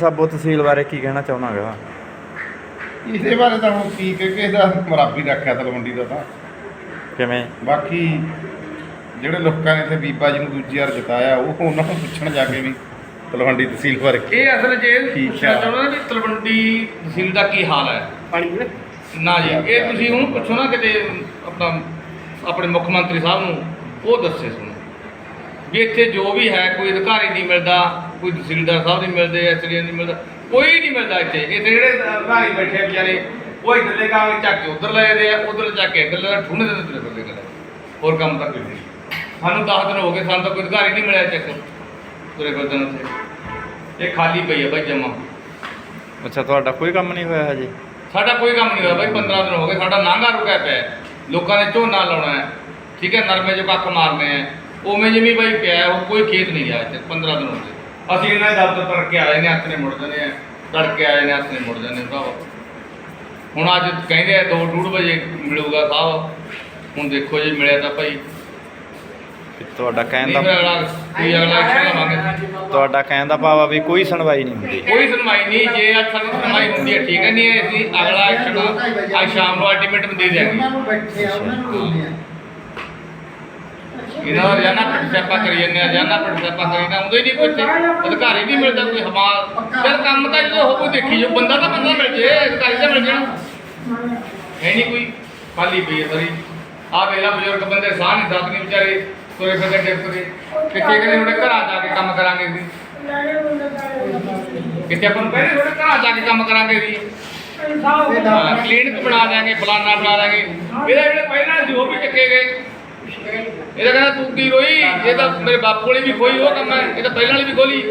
ਸਾਬੋ ਤਹਿਸੀਲ ਬਾਰੇ ਕੀ ਕਹਿਣਾ ਚਾਹੁੰਦਾਗਾ ਇਹਦੇ ਬਾਰੇ ਤਾਂ ਹੁਣ ਕੀ ਕਿ ਕਿਸੇ ਦਾ ਮਰਾਬੀ ਰੱਖਿਆ ਤਲਵੰਡੀ ਦਾ ਤਾਂ। ਕਿਵੇਂ? ਬਾਕੀ ਜਿਹੜੇ ਲੋਕਾਂ ਨੇ ਇੱਥੇ ਬੀਬਾ ਜੀ ਨੂੰ ਦੂਜੀ ਵਾਰ ਜਿਤਾਇਆ ਉਹ ਉਹਨਾਂ ਨੂੰ ਪੁੱਛਣ ਜਾ ਕੇ ਵੀ ਤਲਵੰਡੀ ਤਹਿਸੀਲ ਬਾਰੇ ਕੀ ਇਹ ਅਸਲ ਇਹ ਠੀਕ ਪੁੱਛਣਾ ਆ। ਚਾਹੁੰਦਾ ਵੀ ਤਲਵੰਡੀ ਤਹਿਸੀਲ ਦਾ ਕੀ ਹਾਲ ਹੈ? ਪਾਣੀ ਵੀਰੇ ਨਾ ਜੀ ਇਹ ਤੁਸੀਂ ਉਹਨੂੰ ਪੁੱਛੋ ਨਾ ਕਿਤੇ ਆਪਣਾ ਆਪਣੇ ਮੁੱਖ ਮੰਤਰੀ ਸਾਹਿਬ ਨੂੰ ਉਹ ਦੱਸੇ ਸੁਣੋ ਵੀ ਇੱਥੇ ਜੋ ਵੀ ਹੈ ਕੋਈ ਅਧਿਕਾਰੀ ਨਹੀਂ ਮਿਲਦਾ ਕੋਈ ਤਹਿਸੀਲਦਾਰ ਸਾਹਿਬ ਨਹੀਂ ਮਿਲਦੇ ਐਸਡੀਐਮ ਨਹੀਂ ਮਿਲਦਾ ਕੋਈ ਨਹੀਂ ਮਿਲਦਾ ਇੱਥੇ। ਇੱਥੇ ਜਿਹੜੇ ਅਧਿਕਾਰੀ ਬੈਠੇ ਆ ਵਿਚਾਰੇ ਉਹ ਇੱਧਰਲੇ ਕੰਮ ਚੱਕ ਕੇ ਉਧਰ ਲੈ ਜਾਂਦੇ ਆ ਉਧਰ ਚੱਕ ਕੇ ਇੱਧਰ ਲੈ ਠੁੰਨੇ ਦੇ ਤੁਰੇ ਫਿਰਦੇ ਗੱਲ ਹੋਰ ਕੰਮ ਤਾਂ ਕੋਈ ਨਹੀਂ। ਸਾਨੂੰ 10 ਦਿਨ ਹੋ ਗਏ ਸਾਨੂੰ ਤਾਂ ਕੋਈ ਅਧਿਕਾਰੀ ਨਹੀਂ ਮਿਲਿਆ ਚੱਕ ਤੁਰੇ ਫਿਰਦੇ ਨੇ ਉੱਥੇ। ਇਹ ਖਾਲੀ ਪਈ ਹੈ ਬਾਈ ਜਮਾ। ਅੱਛਾ ਤੁਹਾਡਾ ਕੋਈ ਕੰਮ ਨਹੀਂ ਹੋਇਆ ਹਜੇ? ਸਾਡਾ ਕੋਈ ਕੰਮ ਨਹੀਂ ਹੋਇਆ ਬਾਈ 15 ਦਿਨ ਹੋ ਗਏ ਸਾਡਾ ਨਾਂਗਾ ਰੁਕਿਆ ਪਿਆ। ਲੋਕਾਂ ਨੇ ਝੋਨਾ ਲਾਉਣਾ ਹੈ ਠੀਕ ਹੈ ਨਰਮੇ 'ਚ ਕੱਖ ਮਾਰਨੇ ਹੈ। ਉਵੇਂ ਜਿਵੇਂ ਬਾਈ ਪਿਆ ਉਹ ਕੋਈ ਖੇਤ ਨਹੀਂ ਗਿਆ ਇੱਥੇ 15 ਦਿਨ ਹੋ ਗਏ। ਅਸੀਂ ਇਹਨਾਂ ਦੇ ਦਫ਼ਤਰ ਪਰ ਕੇ ਆਏ ਨੇ ਹੱਥ ਨੇ ਮੁੜ ਜਾਂਦੇ ਆ। ਤੜਕੇ ਆਏ ਨੇ ਹੱਥ ਨੇ ਮੁੜ ਜਾਂਦੇ ਭਰਾਵਾ। ਹੁਣ ਅੱਜ ਕਹਿੰਦੇ ਆ 2:30 ਵਜੇ ਮਿਲੂਗਾ ਸਾਹਿਬ ਹੁਣ ਦੇਖੋ ਜੇ ਮਿਲਿਆ ਤਾਂ ਭਾਈ। ਤੁਹਾਡਾ ਕਹਿਣ ਦਾ ਫਿਰ ਅਗਲਾ ਕੋਈ ਅਗਲਾ ਐਕਸ਼ਨ ਲਵਾਂਗੇ। ਤੁਹਾਡਾ ਕਹਿਣ ਦਾ ਭਾਵ ਆ ਵੀ ਕੋਈ ਸੁਣਵਾਈ ਨਹੀਂ ਹੁੰਦੀ। ਕੋਈ ਸੁਣਵਾਈ ਨਹੀਂ ਜੇ ਅੱਜ ਸਾਡੀ ਸੁਣਵਾਈ ਹੁੰਦੀ ਹੈ ਠੀਕ ਹੈ ਨਹੀਂ ਅਸੀਂ ਅਗਲਾ ਐਕਸ਼ਨ ਅੱਜ ਸ਼ਾਮ ਨੂੰ ਅਲਟੀਮੇਟਮ ਦੇ ਦਿਆਂਗੇ। ਉਹਨਾਂ ਨੂੰ ਬੈਠੇ ਆ ਉਹਨਾਂ ਨੂੰ ਇਹਨਾਂ ਦਾ ਜਾਨਾ ਪਟਸੇਪਾ ਕਰੀ ਜਾਂਦੇ ਆ ਜਾਨਾ ਪਟਸੇਪਾ ਕਰੀ ਨਾ ਉਹਦੇ ਨਹੀਂ ਕੋਈ ਇੱਥੇ ਅਧਿਕਾਰੀ ਨਹੀਂ ਮਿਲਦਾ ਕੋਈ ਹਮਾਲ। ਫਿਰ ਕੰਮ ਤਾਂ ਜਦੋਂ ਹੋ ਕੋਈ ਦੇਖੀ ਜੋ ਬੰਦਾ ਤਾਂ ਬੰਦਾ ਮਿਲ ਜੇ ਅਧਿਕਾਰੀ ਤਾਂ ਮਿਲ ਜਾਣਾ। ਹੈ ਨਹੀਂ ਕੋਈ ਖਾਲੀ ਪਈ ਹੈ ਸਾਰੀ। ਆ ਵੇਲਾ ਬਜ਼ੁਰਗ ਬੰਦੇ ਸਾਹ ਨਹੀਂ ਸਕਦੇ ਵਿਚਾਰੇ ਤੁਰੇ ਫਿਰਦੇ ਟਿਪਦੇ ਕਿੱਥੇ ਕਹਿੰਦੇ ਉਹਦੇ ਘਰਾਂ ਜਾ ਕੇ ਕੰਮ ਕਰਾਂਗੇ ਜੀ। ਕਿੱਥੇ ਆਪਾਂ ਨੂੰ ਕਹਿੰਦੇ ਘਰਾਂ ਜਾ ਕੇ ਕੰਮ ਕਰਾਂਗੇ ਜੀ। ਕਲੀਨਿਕ ਬਣਾ ਦਿਆਂਗੇ ਫਲਾਨਾ ਬਣਾ ਦਿਆਂਗੇ। ਇਹਦਾ ਜਿਹੜੇ ਪਹਿਲਾਂ ਉਹ ਵੀ ਚੱਕੇ ਗਏ। ਇਹਦਾ ਕਹਿੰਦਾ ਤੂੰ ਕੀ ਰੋਈ? ਇਹ ਤਾਂ ਮੇਰੇ ਬਾਪੂ ਵਾਲੀ ਵੀ ਖੋਈ, ਉਹ ਕੰਮ ਹੈ ਇਹ ਤਾਂ ਪਹਿਲਾਂ ਵਾਲੀ ਵੀ ਖੋਲੀ।